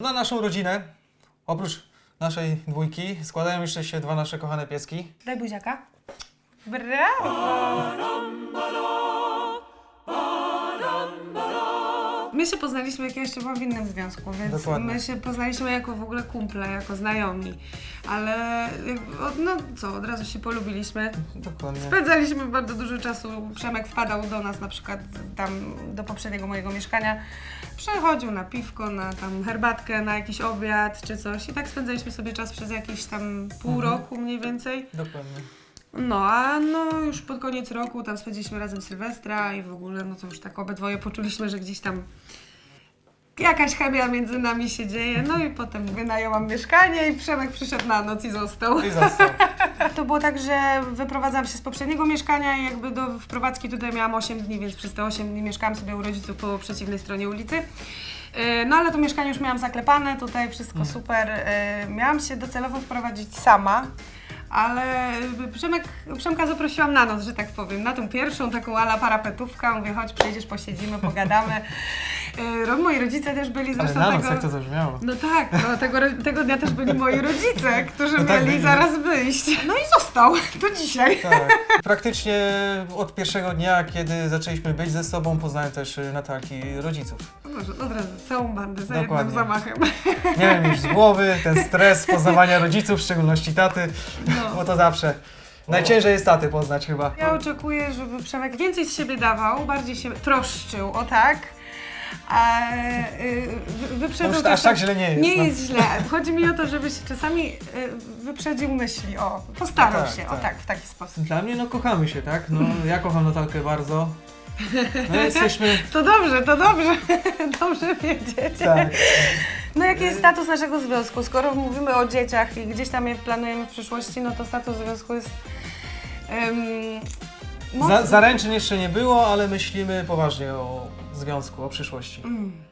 Na naszą rodzinę, oprócz naszej dwójki, składają jeszcze się dwa nasze kochane pieski. Daj buziaka. Brawo! My się poznaliśmy, jak ja jeszcze byłam w innym związku, więc Dokładnie. my się poznaliśmy jako w ogóle kumple, jako znajomi. Ale od, no co, od razu się polubiliśmy. Dokładnie. Spędzaliśmy bardzo dużo czasu. Przemek wpadał do nas na przykład tam do poprzedniego mojego mieszkania. Przychodził na piwko, na tam herbatkę, na jakiś obiad czy coś. I tak spędzaliśmy sobie czas przez jakieś tam pół Mhm. roku mniej więcej. Dokładnie. No, a no już pod koniec roku tam spędziliśmy razem Sylwestra i w ogóle no to już tak obydwoje poczuliśmy, że gdzieś tam jakaś chemia między nami się dzieje. No i potem wynajęłam mieszkanie i Przemek przyszedł na noc i został. I został. To było tak, że wyprowadzałam się z poprzedniego mieszkania i jakby do wprowadzki tutaj miałam 8 dni, więc przez te 8 dni mieszkałam sobie u rodziców po przeciwnej stronie ulicy. Yy, No ale to mieszkanie już miałam zaklepane, tutaj wszystko super. Yy, Miałam się docelowo wprowadzić sama. Ale Przemek, Przemka zaprosiłam na noc, że tak powiem, na tą pierwszą taką ala parapetówka. Mówię, chodź, przyjdziesz, posiedzimy, pogadamy. Yy, moi rodzice też byli Ale zresztą na noc, tego... jak to zabrzmiało. No tak, no, tego, tego dnia też byli moi rodzice, którzy No tak, mieli byli. zaraz wyjść. No i został, do dzisiaj. Tak. Praktycznie od pierwszego dnia, kiedy zaczęliśmy być ze sobą, poznałem też y, Natalki rodziców. O Boże, od razu całą bandę za Dokładnie. jednym zamachem. Miałem już z głowy ten stres poznawania rodziców, w szczególności taty, No. bo to zawsze najciężej jest taty poznać chyba. Ja oczekuję, żeby Przemek więcej z siebie dawał, bardziej się troszczył, o tak. A y, wy- No wyprzedzał już aż tak źle nie jest. Nie no. jest źle. Chodzi mi o to, żeby się czasami y, wyprzedził myśli. O, postarał Tak, się, o tak. tak, w taki sposób. Dla mnie no kochamy się, tak? No ja kocham Natalkę bardzo. No jesteśmy... To dobrze, to dobrze. dobrze wiedzieć. Tak. No jaki jest status naszego związku? Skoro mówimy o dzieciach i gdzieś tam je planujemy w przyszłości, no to status związku jest... Um, Za, zaręczyn jeszcze nie było, ale myślimy poważnie o związku, o przyszłości. Mm.